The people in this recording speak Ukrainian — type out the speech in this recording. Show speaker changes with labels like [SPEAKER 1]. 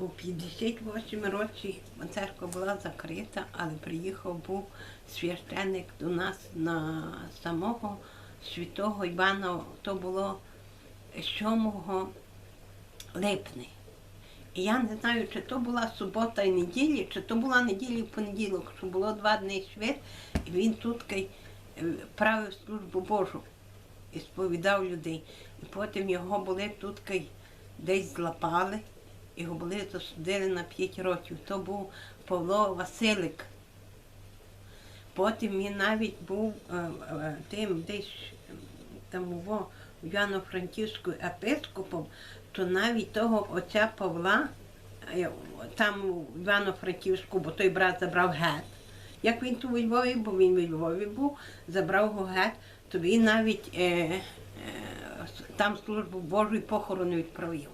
[SPEAKER 1] у 58 році церква була закрита, але приїхав був священник до нас на самого святого Івана, то було 7 липня. І я не знаю, чи то була субота і неділя, чи то була неділя і понеділок, що було два дні свят, і він тут е, правив службу Божу і сповідав людей. І потім його були тут десь злапали, його були засудили на 5 років. То був Павло Василик. Потім він навіть був е, е, тим десь там в Івано-Франківську епископом, то навіть того отця Павла, е, там в Івано-Франківську, бо той брат забрав гет. Як він тут у Львові, бо він у Львові був, забрав його гет, то він навіть е, е, там службу Божу і похорону відправив.